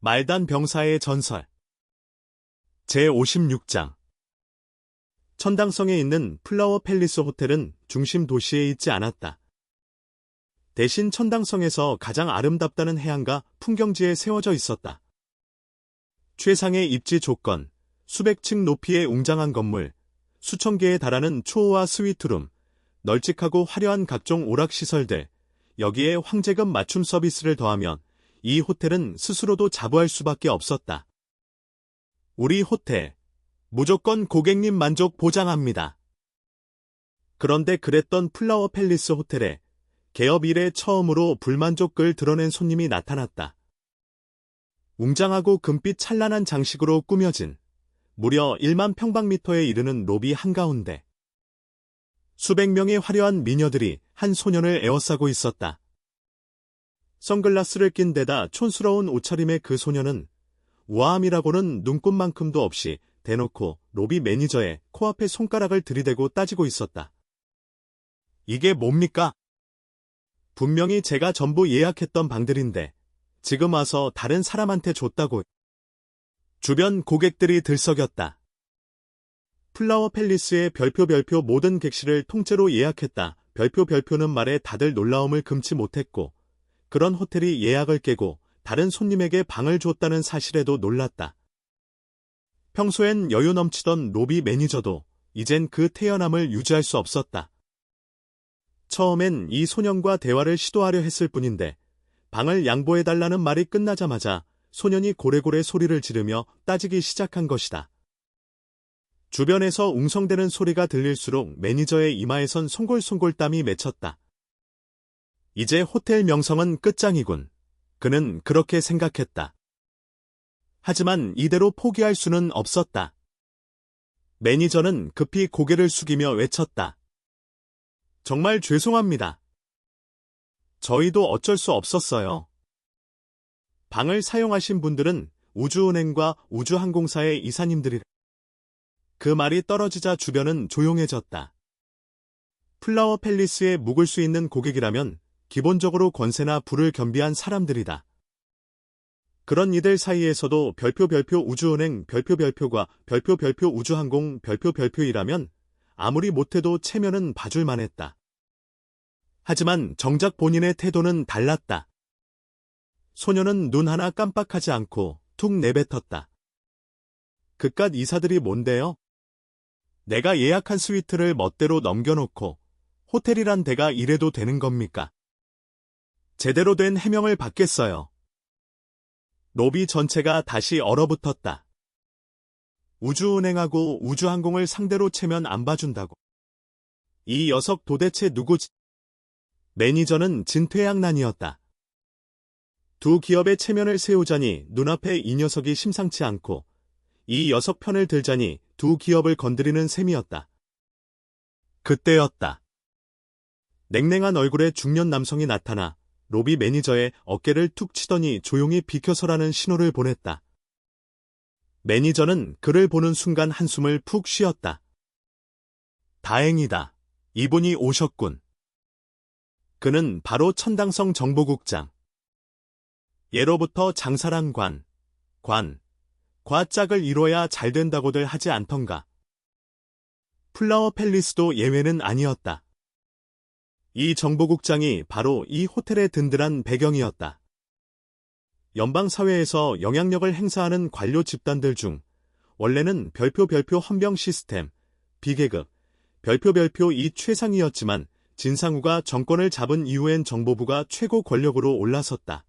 말단 병사의 전설 제56장 천당성에 있는 플라워 팰리스 호텔은 중심 도시에 있지 않았다. 대신 천당성에서 가장 아름답다는 해안가 풍경지에 세워져 있었다. 최상의 입지 조건, 수백 층 높이의 웅장한 건물, 수천 개에 달하는 초호화 스위트룸, 널찍하고 화려한 각종 오락시설들, 여기에 황제금 맞춤 서비스를 더하면 이 호텔은 스스로도 자부할 수밖에 없었다. 우리 호텔, 무조건 고객님 만족 보장합니다. 그런데 그랬던 플라워 팰리스 호텔에 개업 이래 처음으로 불만족을 드러낸 손님이 나타났다. 웅장하고 금빛 찬란한 장식으로 꾸며진 무려 1만 평방미터에 이르는 로비 한가운데 수백 명의 화려한 미녀들이 한 소년을 에워싸고 있었다. 선글라스를 낀 데다 촌스러운 옷차림의 그 소년은 우아함이라고는 눈꽃만큼도 없이 대놓고 로비 매니저의 코앞에 손가락을 들이대고 따지고 있었다. 이게 뭡니까? 분명히 제가 전부 예약했던 방들인데 지금 와서 다른 사람한테 줬다고. 주변 고객들이 들썩였다. 플라워 팰리스의 별표 별표 모든 객실을 통째로 예약했다. 별표 별표는 말에 다들 놀라움을 금치 못했고 그런 호텔이 예약을 깨고 다른 손님에게 방을 줬다는 사실에도 놀랐다. 평소엔 여유 넘치던 로비 매니저도 이젠 그 태연함을 유지할 수 없었다. 처음엔 이 소년과 대화를 시도하려 했을 뿐인데 방을 양보해달라는 말이 끝나자마자 소년이 고래고래 소리를 지르며 따지기 시작한 것이다. 주변에서 웅성대는 소리가 들릴수록 매니저의 이마에선 송골송골 땀이 맺혔다. 이제 호텔 명성은 끝장이군. 그는 그렇게 생각했다. 하지만 이대로 포기할 수는 없었다. 매니저는 급히 고개를 숙이며 외쳤다. 정말 죄송합니다. 저희도 어쩔 수 없었어요. 방을 사용하신 분들은 우주은행과 우주항공사의 이사님들이 그 말이 떨어지자 주변은 조용해졌다. 플라워 팰리스에 묵을 수 있는 고객이라면 기본적으로 권세나 부를 겸비한 사람들이다. 그런 이들 사이에서도 별표 별표 우주은행 별표 별표과 별표 별표 우주항공 별표 별표이라면 아무리 못해도 체면은 봐줄 만했다. 하지만 정작 본인의 태도는 달랐다. 소녀는 눈 하나 깜빡하지 않고 툭 내뱉었다. 그깟 이사들이 뭔데요? 내가 예약한 스위트를 멋대로 넘겨놓고 호텔이란 데가 이래도 되는 겁니까? 제대로 된 해명을 받겠어요. 로비 전체가 다시 얼어붙었다. 우주은행하고 우주항공을 상대로 채면 안 봐준다고. 이 녀석 도대체 누구지? 매니저는 진퇴양난이었다. 두 기업의 체면을 세우자니 눈앞에 이 녀석이 심상치 않고 이 녀석 편을 들자니 두 기업을 건드리는 셈이었다. 그때였다. 냉랭한 얼굴의 중년 남성이 나타나 로비 매니저의 어깨를 툭 치더니 조용히 비켜서라는 신호를 보냈다. 매니저는 그를 보는 순간 한숨을 푹 쉬었다. 다행이다. 이분이 오셨군. 그는 바로 천당성 정보국장. 예로부터 장사랑 관, 관, 과짝을 이뤄야 잘 된다고들 하지 않던가. 플라워 팰리스도 예외는 아니었다. 이 정보국장이 바로 이 호텔의 든든한 배경이었다. 연방사회에서 영향력을 행사하는 관료 집단들 중 원래는 별표 별표 헌병 시스템, 비계급, 별표 별표 이 최상이었지만 진상우가 정권을 잡은 이후엔 정보부가 최고 권력으로 올라섰다.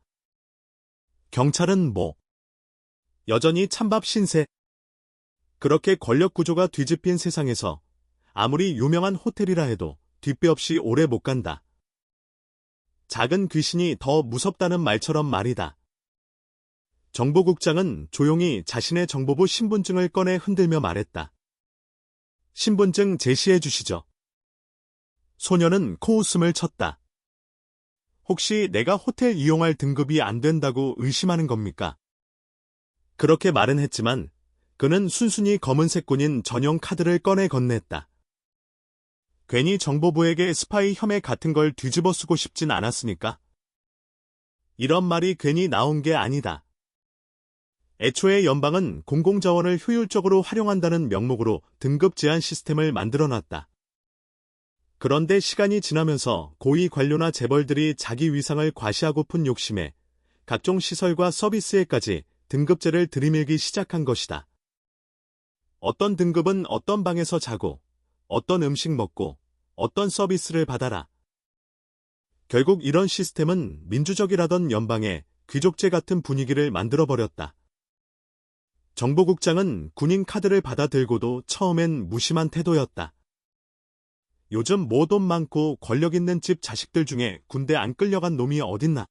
경찰은 뭐? 여전히 찬밥 신세. 그렇게 권력 구조가 뒤집힌 세상에서 아무리 유명한 호텔이라 해도 뒷배 없이 오래 못 간다. 작은 귀신이 더 무섭다는 말처럼 말이다. 정보국장은 조용히 자신의 정보부 신분증을 꺼내 흔들며 말했다. 신분증 제시해 주시죠. 소녀는 코웃음을 쳤다. 혹시 내가 호텔 이용할 등급이 안 된다고 의심하는 겁니까? 그렇게 말은 했지만 그는 순순히 검은색 군인 전용 카드를 꺼내 건넸다. 괜히 정보부에게 스파이 혐의 같은 걸 뒤집어 쓰고 싶진 않았으니까. 이런 말이 괜히 나온 게 아니다. 애초에 연방은 공공자원을 효율적으로 활용한다는 명목으로 등급 제한 시스템을 만들어 놨다. 그런데 시간이 지나면서 고위 관료나 재벌들이 자기 위상을 과시하고픈 욕심에 각종 시설과 서비스에까지 등급제를 들이밀기 시작한 것이다. 어떤 등급은 어떤 방에서 자고, 어떤 음식 먹고, 어떤 서비스를 받아라. 결국 이런 시스템은 민주적이라던 연방에 귀족제 같은 분위기를 만들어버렸다. 정보국장은 군인 카드를 받아들고도 처음엔 무심한 태도였다. 요즘 뭐 돈 많고 권력 있는 집 자식들 중에 군대 안 끌려간 놈이 어딨나.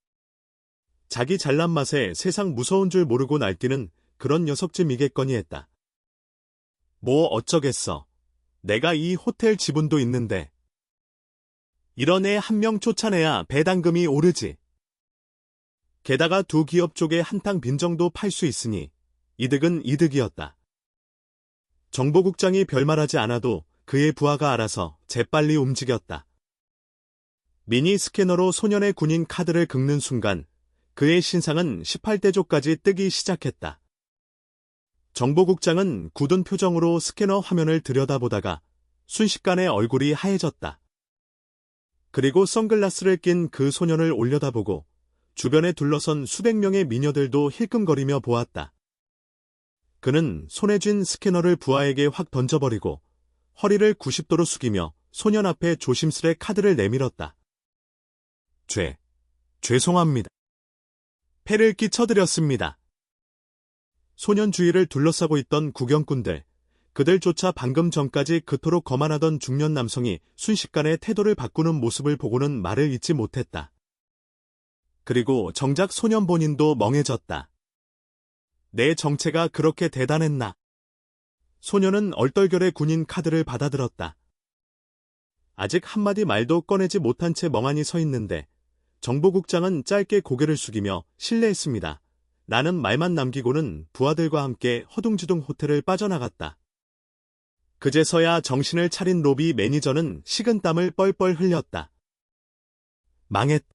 자기 잘난 맛에 세상 무서운 줄 모르고 날뛰는 그런 녀석쯤이겠거니 했다. 뭐 어쩌겠어. 내가 이 호텔 지분도 있는데. 이런 애 한 명 쫓아내야 배당금이 오르지. 게다가 두 기업 쪽에 한탕 빈 정도 팔 수 있으니 이득은 이득이었다. 정보국장이 별말하지 않아도 그의 부하가 알아서 재빨리 움직였다. 미니 스캐너로 소년의 군인 카드를 긁는 순간 그의 신상은 18대조까지 뜨기 시작했다. 정보국장은 굳은 표정으로 스캐너 화면을 들여다보다가 순식간에 얼굴이 하얘졌다. 그리고 선글라스를 낀 그 소년을 올려다보고 주변에 둘러선 수백 명의 미녀들도 힐끔거리며 보았다. 그는 손에 쥔 스캐너를 부하에게 확 던져버리고 허리를 90도로 숙이며 소년 앞에 조심스레 카드를 내밀었다. 죄, 죄송합니다. 패를 끼쳐드렸습니다. 소년 주위를 둘러싸고 있던 구경꾼들, 그들조차 방금 전까지 그토록 거만하던 중년 남성이 순식간에 태도를 바꾸는 모습을 보고는 말을 잇지 못했다. 그리고 정작 소년 본인도 멍해졌다. 내 정체가 그렇게 대단했나? 소년은 얼떨결에 군인 카드를 받아들었다. 아직 한마디 말도 꺼내지 못한 채 멍하니 서 있는데 정보국장은 짧게 고개를 숙이며 실례했습니다. 나는 말만 남기고는 부하들과 함께 허둥지둥 호텔을 빠져나갔다. 그제서야 정신을 차린 로비 매니저는 식은땀을 뻘뻘 흘렸다. 망했.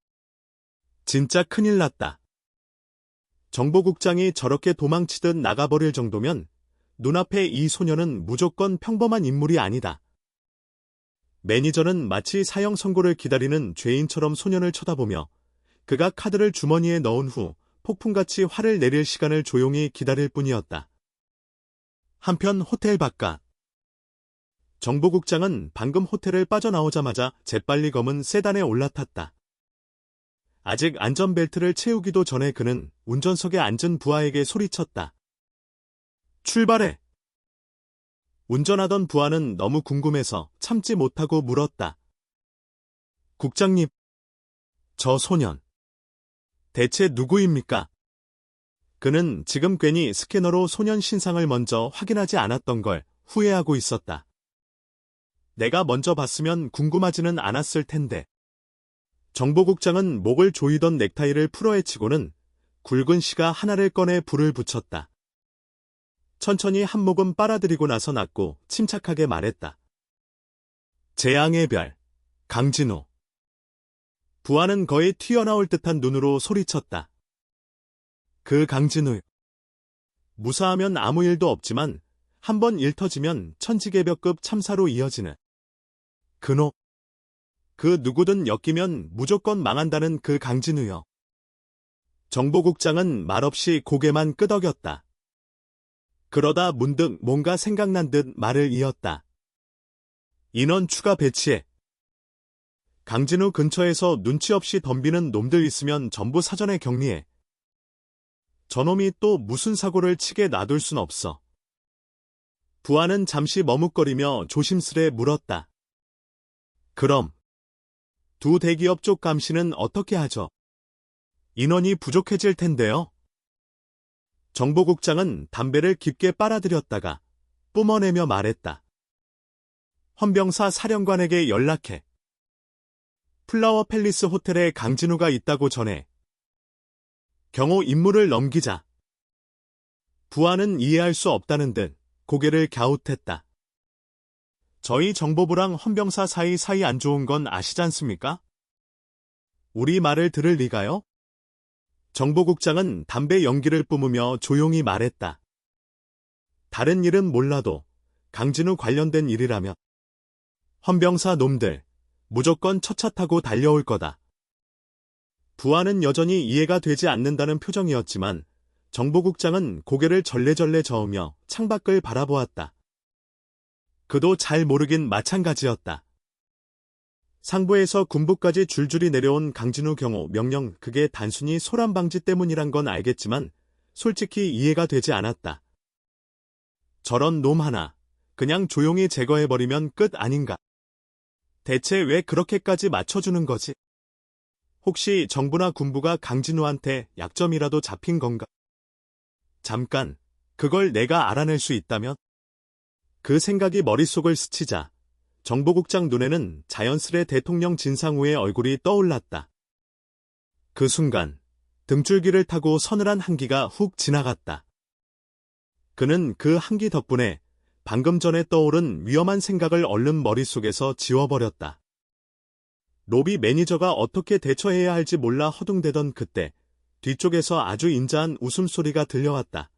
진짜 큰일 났다. 정보국장이 저렇게 도망치듯 나가버릴 정도면 눈앞에 이 소녀는 무조건 평범한 인물이 아니다. 매니저는 마치 사형 선고를 기다리는 죄인처럼 소년을 쳐다보며 그가 카드를 주머니에 넣은 후 폭풍같이 화를 내릴 시간을 조용히 기다릴 뿐이었다. 한편 호텔 바깥 정보국장은 방금 호텔을 빠져나오자마자 재빨리 검은 세단에 올라탔다. 아직 안전벨트를 채우기도 전에 그는 운전석에 앉은 부하에게 소리쳤다. 출발해! 운전하던 부하는 너무 궁금해서 참지 못하고 물었다. 국장님, 저 소년. 대체 누구입니까? 그는 지금 괜히 스캐너로 소년 신상을 먼저 확인하지 않았던 걸 후회하고 있었다. 내가 먼저 봤으면 궁금하지는 않았을 텐데. 정보국장은 목을 조이던 넥타이를 풀어헤치고는 굵은 시가 하나를 꺼내 불을 붙였다. 천천히 한 모금 빨아들이고 나서 낫고 침착하게 말했다. 재앙의 별, 강진호. 부하는 거의 튀어나올 듯한 눈으로 소리쳤다. 그 강진우. 무사하면 아무 일도 없지만 한 번 일 터지면 천지개벽급 참사로 이어지는 그놈. 그 누구든 엮이면 무조건 망한다는 그 강진우요. 정보국장은 말없이 고개만 끄덕였다. 그러다 문득 뭔가 생각난 듯 말을 이었다. 인원 추가 배치해. 강진우 근처에서 눈치 없이 덤비는 놈들 있으면 전부 사전에 격리해. 저놈이 또 무슨 사고를 치게 놔둘 순 없어. 부하는 잠시 머뭇거리며 조심스레 물었다. 그럼 두 대기업 쪽 감시는 어떻게 하죠? 인원이 부족해질 텐데요. 정보국장은 담배를 깊게 빨아들였다가 뿜어내며 말했다. 헌병사 사령관에게 연락해. 플라워 팰리스 호텔에 강진우가 있다고 전해. 경호 임무를 넘기자. 부하는 이해할 수 없다는 듯 고개를 갸웃했다. 저희 정보부랑 헌병사 사이 사이 안 좋은 건 아시지 않습니까? 우리 말을 들을 리가요? 정보국장은 담배 연기를 뿜으며 조용히 말했다. 다른 일은 몰라도 강진우 관련된 일이라면 헌병사 놈들 무조건 첫차 타고 달려올 거다. 부하는 여전히 이해가 되지 않는다는 표정이었지만 정보국장은 고개를 절레절레 저으며 창밖을 바라보았다. 그도 잘 모르긴 마찬가지였다. 상부에서 군부까지 줄줄이 내려온 강진우 경호 명령 그게 단순히 소란 방지 때문이란 건 알겠지만 솔직히 이해가 되지 않았다. 저런 놈 하나 그냥 조용히 제거해버리면 끝 아닌가. 대체 왜 그렇게까지 맞춰주는 거지? 혹시 정부나 군부가 강진우한테 약점이라도 잡힌 건가? 잠깐, 그걸 내가 알아낼 수 있다면? 그 생각이 머릿속을 스치자 정보국장 눈에는 자연스레 대통령 진상우의 얼굴이 떠올랐다. 그 순간 등줄기를 타고 서늘한 한기가 훅 지나갔다. 그는 그 한기 덕분에 방금 전에 떠오른 위험한 생각을 얼른 머릿속에서 지워버렸다. 로비 매니저가 어떻게 대처해야 할지 몰라 허둥대던 그때 뒤쪽에서 아주 인자한 웃음소리가 들려왔다.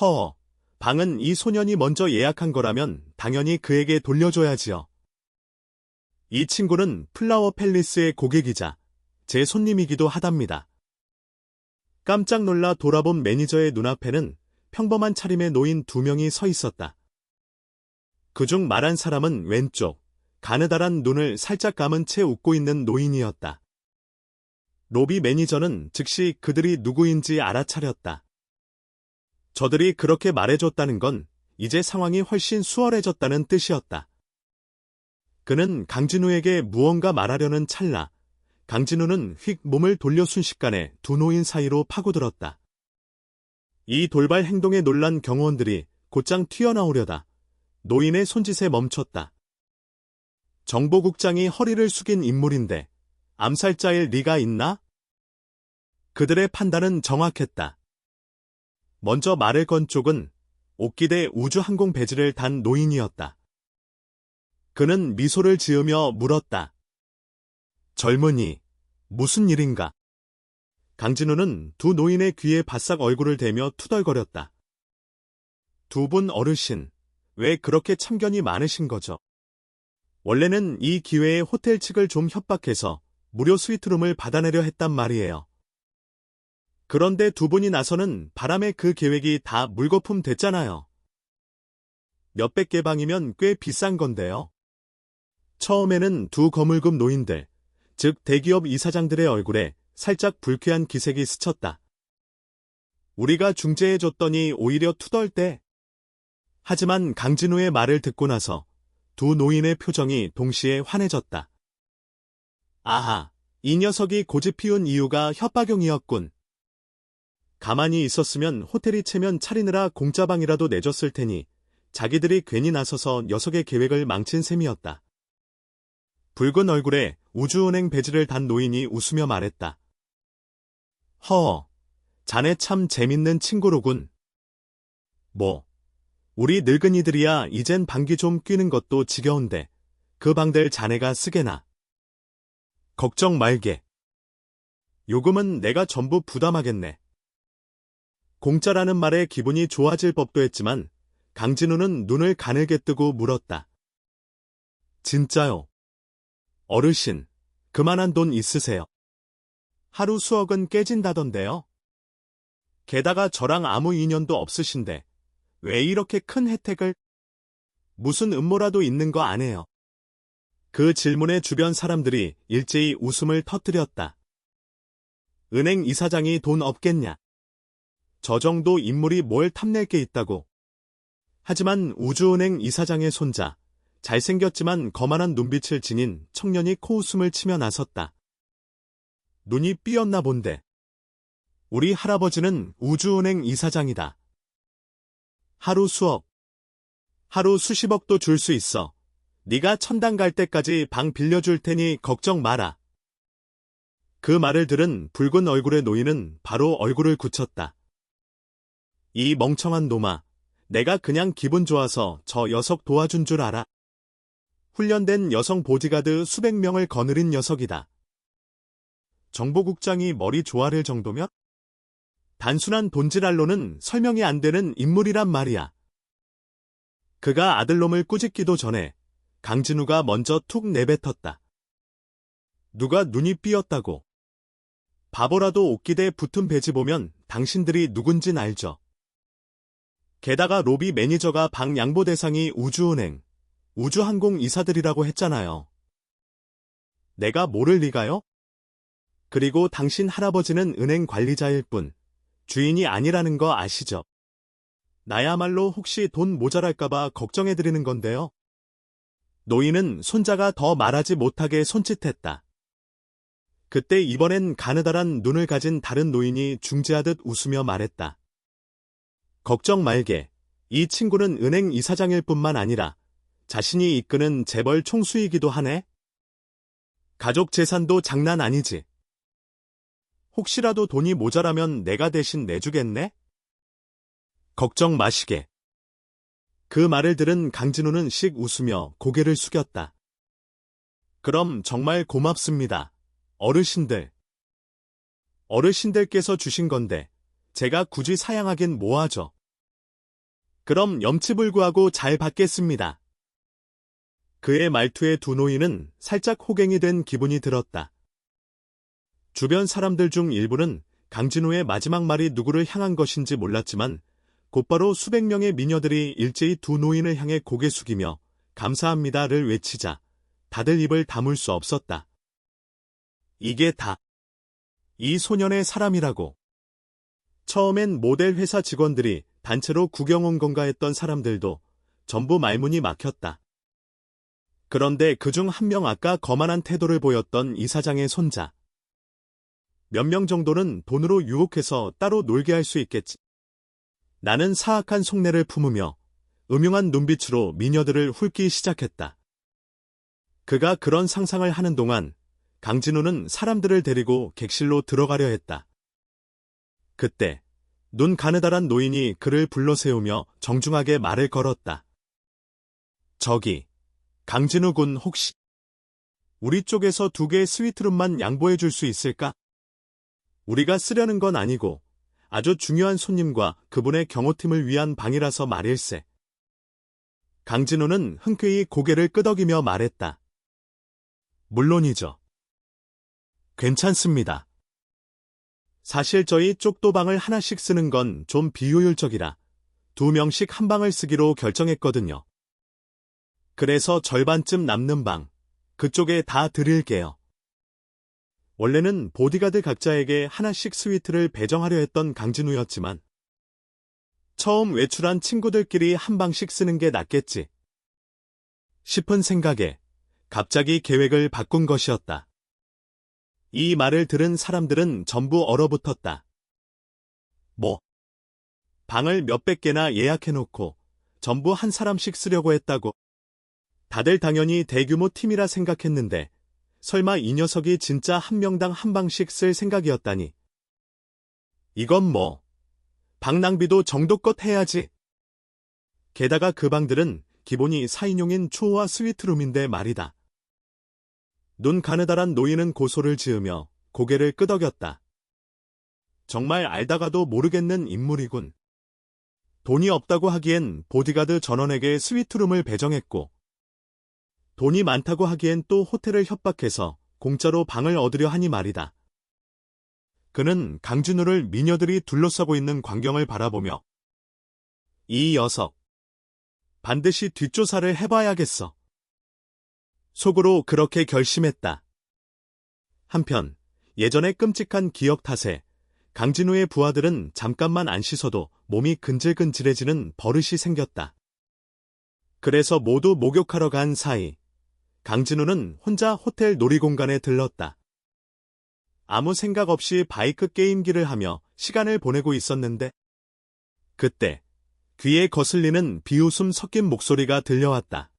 허, 방은 이 소년이 먼저 예약한 거라면 당연히 그에게 돌려줘야지요. 이 친구는 플라워 팰리스의 고객이자 제 손님이기도 하답니다. 깜짝 놀라 돌아본 매니저의 눈앞에는 평범한 차림의 노인 두 명이 서 있었다. 그중 말한 사람은 왼쪽, 가느다란 눈을 살짝 감은 채 웃고 있는 노인이었다. 로비 매니저는 즉시 그들이 누구인지 알아차렸다. 저들이 그렇게 말해줬다는 건 이제 상황이 훨씬 수월해졌다는 뜻이었다. 그는 강진우에게 무언가 말하려는 찰나, 강진우는 휙 몸을 돌려 순식간에 두 노인 사이로 파고들었다. 이 돌발 행동에 놀란 경호원들이 곧장 튀어나오려다 노인의 손짓에 멈췄다. 정보국장이 허리를 숙인 인물인데 암살자일 리가 있나? 그들의 판단은 정확했다. 먼저 말을 건 쪽은 옥기대 우주항공 배지를 단 노인이었다. 그는 미소를 지으며 물었다. 젊은이, 무슨 일인가? 강진우는 두 노인의 귀에 바싹 얼굴을 대며 투덜거렸다. 두 분 어르신, 왜 그렇게 참견이 많으신 거죠? 원래는 이 기회에 호텔 측을 좀 협박해서 무료 스위트룸을 받아내려 했단 말이에요. 그런데 두 분이 나서는 바람에 그 계획이 다 물거품 됐잖아요. 몇백 개 방이면 꽤 비싼 건데요. 처음에는 두 거물급 노인들, 즉 대기업 이사장들의 얼굴에 살짝 불쾌한 기색이 스쳤다. 우리가 중재해줬더니 오히려 투덜대. 하지만 강진우의 말을 듣고 나서 두 노인의 표정이 동시에 환해졌다. 아하, 이 녀석이 고집 피운 이유가 협박용이었군. 가만히 있었으면 호텔이 채면 차리느라 공짜방이라도 내줬을 테니 자기들이 괜히 나서서 녀석의 계획을 망친 셈이었다. 붉은 얼굴에 우주은행 배지를 단 노인이 웃으며 말했다. 허, 자네 참 재밌는 친구로군. 뭐, 우리 늙은이들이야 이젠 방귀 좀 뀌는 것도 지겨운데 그 방들 자네가 쓰게나. 걱정 말게. 요금은 내가 전부 부담하겠네. 공짜라는 말에 기분이 좋아질 법도 했지만 강진우는 눈을 가늘게 뜨고 물었다. 진짜요? 어르신, 그만한 돈 있으세요? 하루 수억은 깨진다던데요. 게다가 저랑 아무 인연도 없으신데 왜 이렇게 큰 혜택을? 무슨 음모라도 있는 거 아네요. 그 질문에 주변 사람들이 일제히 웃음을 터뜨렸다. 은행 이사장이 돈 없겠냐? 저 정도 인물이 뭘 탐낼 게 있다고. 하지만 우주은행 이사장의 손자, 잘생겼지만 거만한 눈빛을 지닌 청년이 코웃음을 치며 나섰다. 눈이 삐었나 본데. 우리 할아버지는 우주은행 이사장이다. 하루 수억, 하루 수십억도 줄 수 있어. 네가 천당 갈 때까지 방 빌려줄 테니 걱정 마라. 그 말을 들은 붉은 얼굴의 노인은 바로 얼굴을 굳혔다. 이 멍청한 놈아, 내가 그냥 기분 좋아서 저 녀석 도와준 줄 알아. 훈련된 여성 보디가드 수백 명을 거느린 녀석이다. 정보국장이 머리 조아릴 정도면? 단순한 돈지랄로는 설명이 안 되는 인물이란 말이야. 그가 아들놈을 꾸짖기도 전에 강진우가 먼저 툭 내뱉었다. 누가 눈이 삐었다고. 바보라도 옷기대 붙은 배지 보면 당신들이 누군진 알죠. 게다가 로비 매니저가 방 양보 대상이 우주은행, 우주항공 이사들이라고 했잖아요. 내가 모를 리가요? 그리고 당신 할아버지는 은행 관리자일 뿐 주인이 아니라는 거 아시죠? 나야말로 혹시 돈 모자랄까봐 걱정해드리는 건데요. 노인은 손자가 더 말하지 못하게 손짓했다. 그때 이번엔 가느다란 눈을 가진 다른 노인이 중재하듯 웃으며 말했다. 걱정 말게. 이 친구는 은행 이사장일 뿐만 아니라 자신이 이끄는 재벌 총수이기도 하네. 가족 재산도 장난 아니지. 혹시라도 돈이 모자라면 내가 대신 내주겠네? 걱정 마시게. 그 말을 들은 강진우는 씩 웃으며 고개를 숙였다. 그럼 정말 고맙습니다. 어르신들. 어르신들께서 주신 건데 제가 굳이 사양하긴 뭐하죠. 그럼 염치불구하고 잘 받겠습니다. 그의 말투에 두 노인은 살짝 호갱이 된 기분이 들었다. 주변 사람들 중 일부는 강진우의 마지막 말이 누구를 향한 것인지 몰랐지만 곧바로 수백 명의 미녀들이 일제히 두 노인을 향해 고개 숙이며 감사합니다를 외치자 다들 입을 다물 수 없었다. 이게 다 이 소년의 사람이라고. 처음엔 모델 회사 직원들이 단체로 구경 온 건가 했던 사람들도 전부 말문이 막혔다. 그런데 그중 한 명 아까 거만한 태도를 보였던 이사장의 손자. 몇 명 정도는 돈으로 유혹해서 따로 놀게 할 수 있겠지. 나는 사악한 속내를 품으며 음흉한 눈빛으로 미녀들을 훑기 시작했다. 그가 그런 상상을 하는 동안 강진우는 사람들을 데리고 객실로 들어가려 했다. 그때 눈 가느다란 노인이 그를 불러 세우며 정중하게 말을 걸었다. 저기, 강진우 군 혹시 우리 쪽에서 두 개의 스위트룸만 양보해 줄 수 있을까? 우리가 쓰려는 건 아니고 아주 중요한 손님과 그분의 경호팀을 위한 방이라서 말일세. 강진우는 흔쾌히 고개를 끄덕이며 말했다. 물론이죠. 괜찮습니다. 사실 저희 쪽도방을 하나씩 쓰는 건 좀 비효율적이라 두 명씩 한 방을 쓰기로 결정했거든요. 그래서 절반쯤 남는 방, 그쪽에 다 드릴게요. 원래는 보디가드 각자에게 하나씩 스위트를 배정하려 했던 강진우였지만 처음 외출한 친구들끼리 한 방씩 쓰는 게 낫겠지 싶은 생각에 갑자기 계획을 바꾼 것이었다. 이 말을 들은 사람들은 전부 얼어붙었다. 뭐? 방을 몇백 개나 예약해놓고 전부 한 사람씩 쓰려고 했다고. 다들 당연히 대규모 팀이라 생각했는데 설마 이 녀석이 진짜 한 명당 한 방씩 쓸 생각이었다니. 이건 뭐. 방 낭비도 정도껏 해야지. 게다가 그 방들은 기본이 4인용인 초호화 스위트룸인데 말이다. 눈 가느다란 노인은 고소를 지으며 고개를 끄덕였다. 정말 알다가도 모르겠는 인물이군. 돈이 없다고 하기엔 보디가드 전원에게 스위트룸을 배정했고 돈이 많다고 하기엔 또 호텔을 협박해서 공짜로 방을 얻으려 하니 말이다. 그는 강진우를 미녀들이 둘러싸고 있는 광경을 바라보며 이 녀석 반드시 뒷조사를 해봐야겠어. 속으로 그렇게 결심했다. 한편 예전의 끔찍한 기억 탓에 강진우의 부하들은 잠깐만 안 씻어도 몸이 근질근질해지는 버릇이 생겼다. 그래서 모두 목욕하러 간 사이 강진우는 혼자 호텔 놀이공간에 들렀다. 아무 생각 없이 바이크 게임기를 하며 시간을 보내고 있었는데 그때 귀에 거슬리는 비웃음 섞인 목소리가 들려왔다.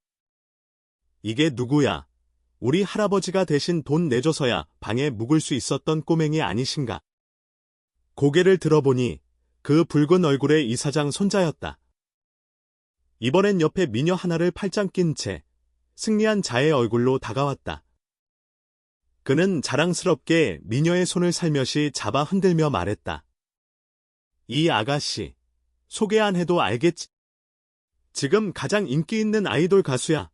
이게 누구야? 우리 할아버지가 대신 돈 내줘서야 방에 묵을 수 있었던 꼬맹이 아니신가? 고개를 들어보니 그 붉은 얼굴의 이사장 손자였다. 이번엔 옆에 미녀 하나를 팔짱 낀 채 승리한 자의 얼굴로 다가왔다. 그는 자랑스럽게 미녀의 손을 살며시 잡아 흔들며 말했다. 이 아가씨, 소개 안 해도 알겠지? 지금 가장 인기 있는 아이돌 가수야.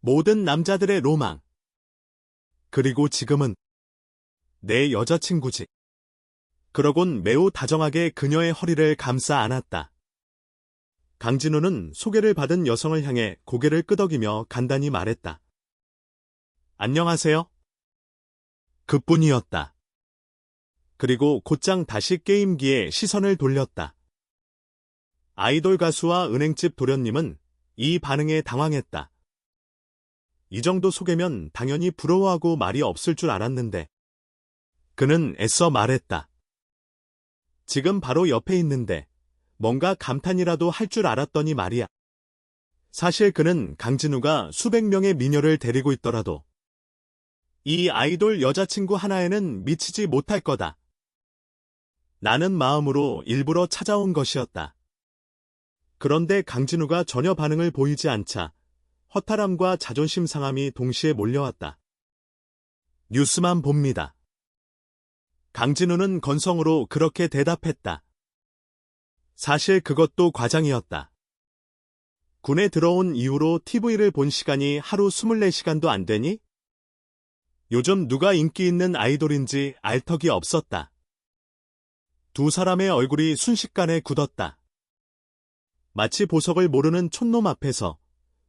모든 남자들의 로망. 그리고 지금은 내 여자친구지. 그러곤 매우 다정하게 그녀의 허리를 감싸 안았다. 강진우는 소개를 받은 여성을 향해 고개를 끄덕이며 간단히 말했다. 안녕하세요. 그뿐이었다. 그리고 곧장 다시 게임기에 시선을 돌렸다. 아이돌 가수와 은행집 도련님은 이 반응에 당황했다. 이 정도 소개면 당연히 부러워하고 말이 없을 줄 알았는데 그는 애써 말했다. 지금 바로 옆에 있는데 뭔가 감탄이라도 할 줄 알았더니 말이야. 사실 그는 강진우가 수백 명의 미녀를 데리고 있더라도 이 아이돌 여자친구 하나에는 미치지 못할 거다. 나는 마음으로 일부러 찾아온 것이었다. 그런데 강진우가 전혀 반응을 보이지 않자 허탈함과 자존심 상함이 동시에 몰려왔다. 뉴스만 봅니다. 강진우는 건성으로 그렇게 대답했다. 사실 그것도 과장이었다. 군에 들어온 이후로 TV를 본 시간이 하루 24시간도 안 되니? 요즘 누가 인기 있는 아이돌인지 알 턱이 없었다. 두 사람의 얼굴이 순식간에 굳었다. 마치 보석을 모르는 촌놈 앞에서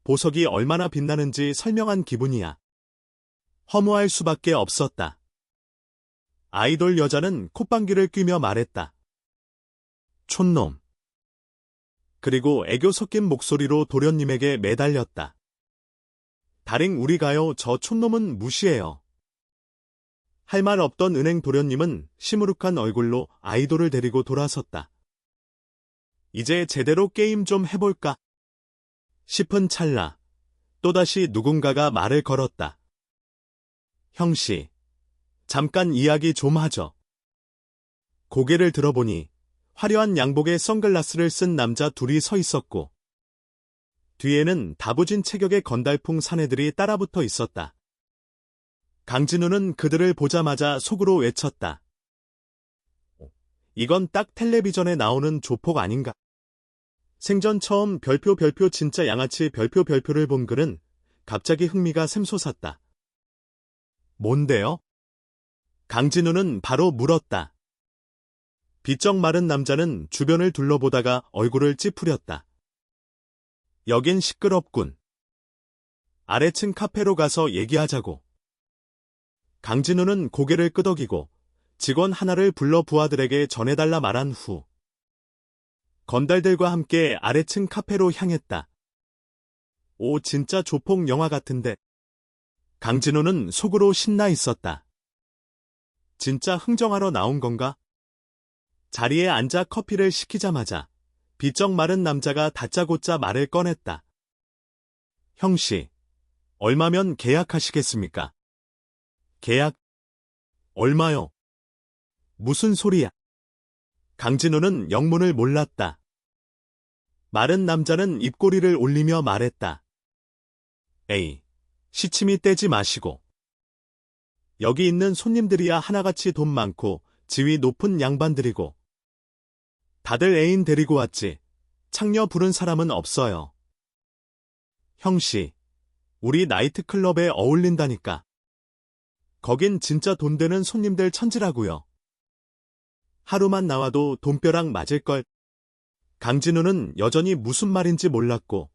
보석이 얼마나 빛나는지 설명한 기분이야. 허무할 수밖에 없었다. 아이돌 여자는 콧방귀를 뀌며 말했다. 촌놈. 그리고 애교 섞인 목소리로 도련님에게 매달렸다. 다링 우리 가요 저 촌놈은 무시해요. 할 말 없던 은행 도련님은 시무룩한 얼굴로 아이돌을 데리고 돌아섰다. 이제 제대로 게임 좀 해볼까? 싶은 찰나 또다시 누군가가 말을 걸었다. 형씨, 잠깐 이야기 좀 하죠. 고개를 들어보니 화려한 양복에 선글라스를 쓴 남자 둘이 서 있었고 뒤에는 다부진 체격의 건달풍 사내들이 따라붙어 있었다. 강진우는 그들을 보자마자 속으로 외쳤다. 이건 딱 텔레비전에 나오는 조폭 아닌가? 생전 처음 별표 별표 진짜 양아치 별표 별표를 본 그는 갑자기 흥미가 샘솟았다. 뭔데요? 강진우는 바로 물었다. 비쩍 마른 남자는 주변을 둘러보다가 얼굴을 찌푸렸다. 여긴 시끄럽군. 아래층 카페로 가서 얘기하자고. 강진우는 고개를 끄덕이고 직원 하나를 불러 부하들에게 전해달라 말한 후 건달들과 함께 아래층 카페로 향했다. 오 진짜 조폭 영화 같은데. 강진우는 속으로 신나 있었다. 진짜 흥정하러 나온 건가? 자리에 앉아 커피를 시키자마자 비쩍 마른 남자가 다짜고짜 말을 꺼냈다. 형씨, 얼마면 계약하시겠습니까? 계약? 얼마요? 무슨 소리야? 강진우는 영문을 몰랐다. 마른 남자는 입꼬리를 올리며 말했다. 에이, 시침이 떼지 마시고. 여기 있는 손님들이야 하나같이 돈 많고 지위 높은 양반들이고 다들 애인 데리고 왔지. 창녀 부른 사람은 없어요. 형씨, 우리 나이트클럽에 어울린다니까. 거긴 진짜 돈 되는 손님들 천지라고요. 하루만 나와도 돈벼락 맞을걸. 강진우는 여전히 무슨 말인지 몰랐고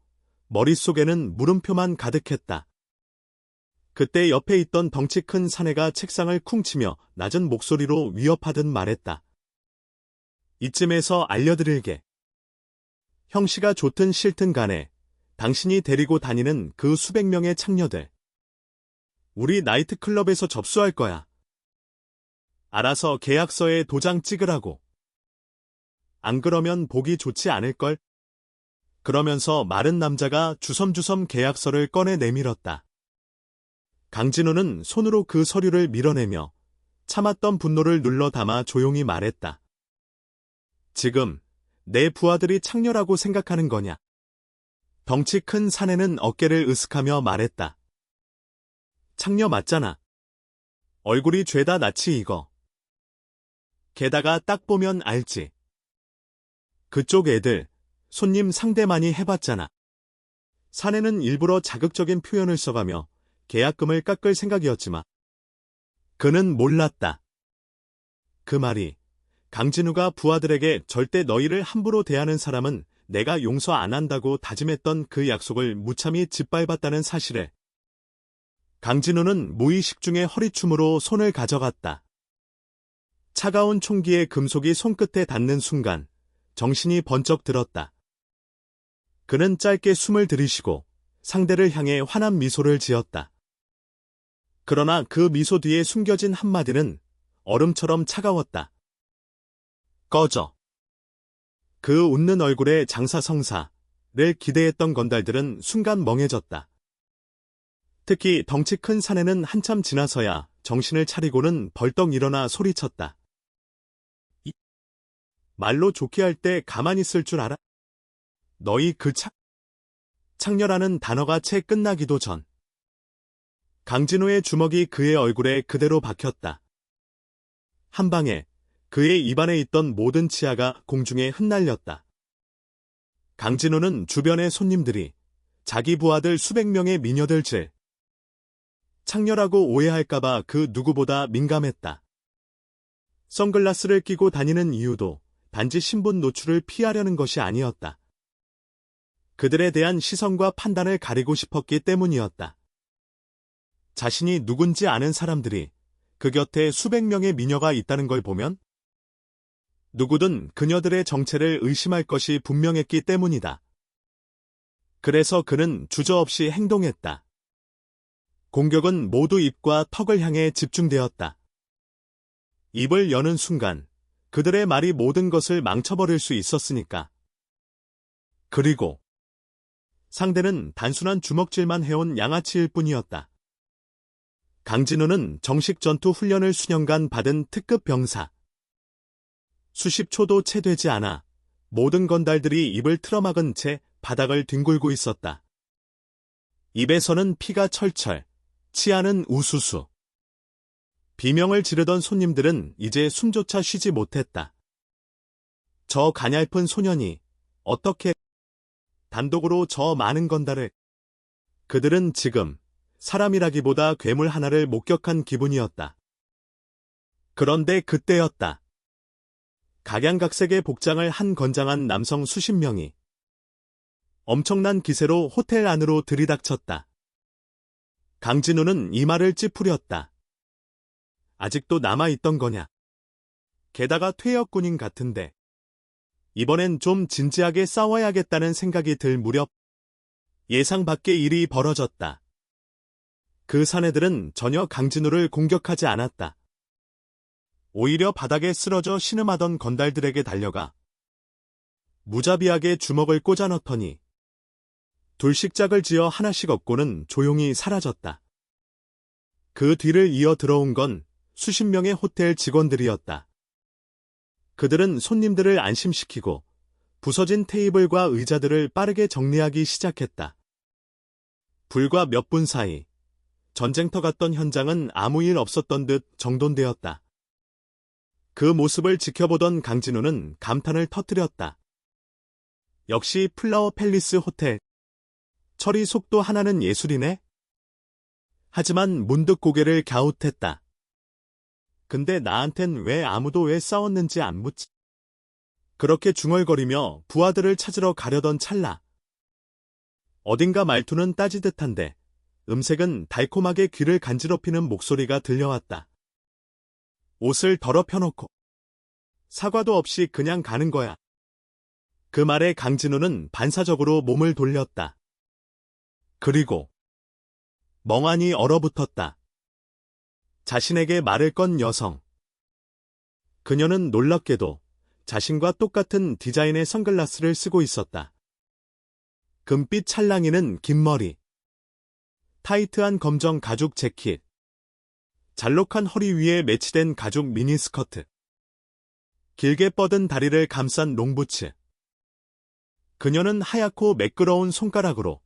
머릿속에는 물음표만 가득했다. 그때 옆에 있던 덩치 큰 사내가 책상을 쿵 치며 낮은 목소리로 위협하듯 말했다. 이쯤에서 알려드릴게. 형씨가 좋든 싫든 간에 당신이 데리고 다니는 그 수백 명의 창녀들. 우리 나이트클럽에서 접수할 거야. 알아서 계약서에 도장 찍으라고. 안 그러면 보기 좋지 않을걸? 그러면서 마른 남자가 주섬주섬 계약서를 꺼내 내밀었다. 강진호는 손으로 그 서류를 밀어내며 참았던 분노를 눌러 담아 조용히 말했다. 지금 내 부하들이 창녀라고 생각하는 거냐? 덩치 큰 사내는 어깨를 으쓱하며 말했다. 창녀 맞잖아. 얼굴이 죄다 낯이 익어. 게다가 딱 보면 알지. 그쪽 애들, 손님 상대 많이 해봤잖아. 사내는 일부러 자극적인 표현을 써가며 계약금을 깎을 생각이었지만 그는 몰랐다. 그 말이 강진우가 부하들에게 절대 너희를 함부로 대하는 사람은 내가 용서 안 한다고 다짐했던 그 약속을 무참히 짓밟았다는 사실에 강진우는 무의식 중에 허리춤으로 손을 가져갔다. 차가운 총기의 금속이 손끝에 닿는 순간 정신이 번쩍 들었다. 그는 짧게 숨을 들이쉬고 상대를 향해 환한 미소를 지었다. 그러나 그 미소 뒤에 숨겨진 한마디는 얼음처럼 차가웠다. 꺼져. 그 웃는 얼굴에 장사 성사를 기대했던 건달들은 순간 멍해졌다. 특히 덩치 큰 사내는 한참 지나서야 정신을 차리고는 벌떡 일어나 소리쳤다. 이, 말로 좋게 할 때 가만히 있을 줄 알아? 너희 그 창, 창녀라는 단어가 채 끝나기도 전. 강진호의 주먹이 그의 얼굴에 그대로 박혔다. 한 방에 그의 입안에 있던 모든 치아가 공중에 흩날렸다. 강진호는 주변의 손님들이 자기 부하들 수백 명의 미녀들 질 창녀라고 오해할까봐 그 누구보다 민감했다. 선글라스를 끼고 다니는 이유도 단지 신분 노출을 피하려는 것이 아니었다. 그들에 대한 시선과 판단을 가리고 싶었기 때문이었다. 자신이 누군지 아는 사람들이 그 곁에 수백 명의 미녀가 있다는 걸 보면 누구든 그녀들의 정체를 의심할 것이 분명했기 때문이다. 그래서 그는 주저없이 행동했다. 공격은 모두 입과 턱을 향해 집중되었다. 입을 여는 순간 그들의 말이 모든 것을 망쳐버릴 수 있었으니까. 그리고 상대는 단순한 주먹질만 해온 양아치일 뿐이었다. 강진우는 정식 전투 훈련을 수년간 받은 특급 병사. 수십 초도 채 되지 않아 모든 건달들이 입을 틀어막은 채 바닥을 뒹굴고 있었다. 입에서는 피가 철철, 치아는 우수수. 비명을 지르던 손님들은 이제 숨조차 쉬지 못했다. 저 가냘픈 소년이 어떻게 단독으로 저 많은 건달을 그들은 지금 사람이라기보다 괴물 하나를 목격한 기분이었다. 그런데 그때였다. 각양각색의 복장을 한 건장한 남성 수십 명이 엄청난 기세로 호텔 안으로 들이닥쳤다. 강진우는 이마를 찌푸렸다. 아직도 남아있던 거냐? 게다가 퇴역군인 같은데 이번엔 좀 진지하게 싸워야겠다는 생각이 들 무렵 예상 밖의 일이 벌어졌다. 그 사내들은 전혀 강진우를 공격하지 않았다. 오히려 바닥에 쓰러져 신음하던 건달들에게 달려가 무자비하게 주먹을 꽂아 넣더니 둘씩 짝을 지어 하나씩 얻고는 조용히 사라졌다. 그 뒤를 이어 들어온 건 수십 명의 호텔 직원들이었다. 그들은 손님들을 안심시키고 부서진 테이블과 의자들을 빠르게 정리하기 시작했다. 불과 몇 분 사이 전쟁터 같던 현장은 아무 일 없었던 듯 정돈되었다. 그 모습을 지켜보던 강진우는 감탄을 터뜨렸다. 역시 플라워 팰리스 호텔. 처리 속도 하나는 예술이네? 하지만 문득 고개를 갸웃했다. 근데 나한텐 왜 아무도 왜 싸웠는지 안 묻지? 그렇게 중얼거리며 부하들을 찾으러 가려던 찰나. 어딘가 말투는 따지듯한데 음색은 달콤하게 귀를 간지럽히는 목소리가 들려왔다. 옷을 더럽혀놓고 사과도 없이 그냥 가는 거야. 그 말에 강진우는 반사적으로 몸을 돌렸다. 그리고 멍하니 얼어붙었다. 자신에게 말을 건 여성. 그녀는 놀랍게도 자신과 똑같은 디자인의 선글라스를 쓰고 있었다. 금빛 찰랑이는 긴 머리. 타이트한 검정 가죽 재킷. 잘록한 허리 위에 매치된 가죽 미니스커트. 길게 뻗은 다리를 감싼 롱부츠. 그녀는 하얗고 매끄러운 손가락으로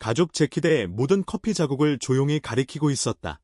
가죽 재킷에 묻은 커피 자국을 조용히 가리키고 있었다.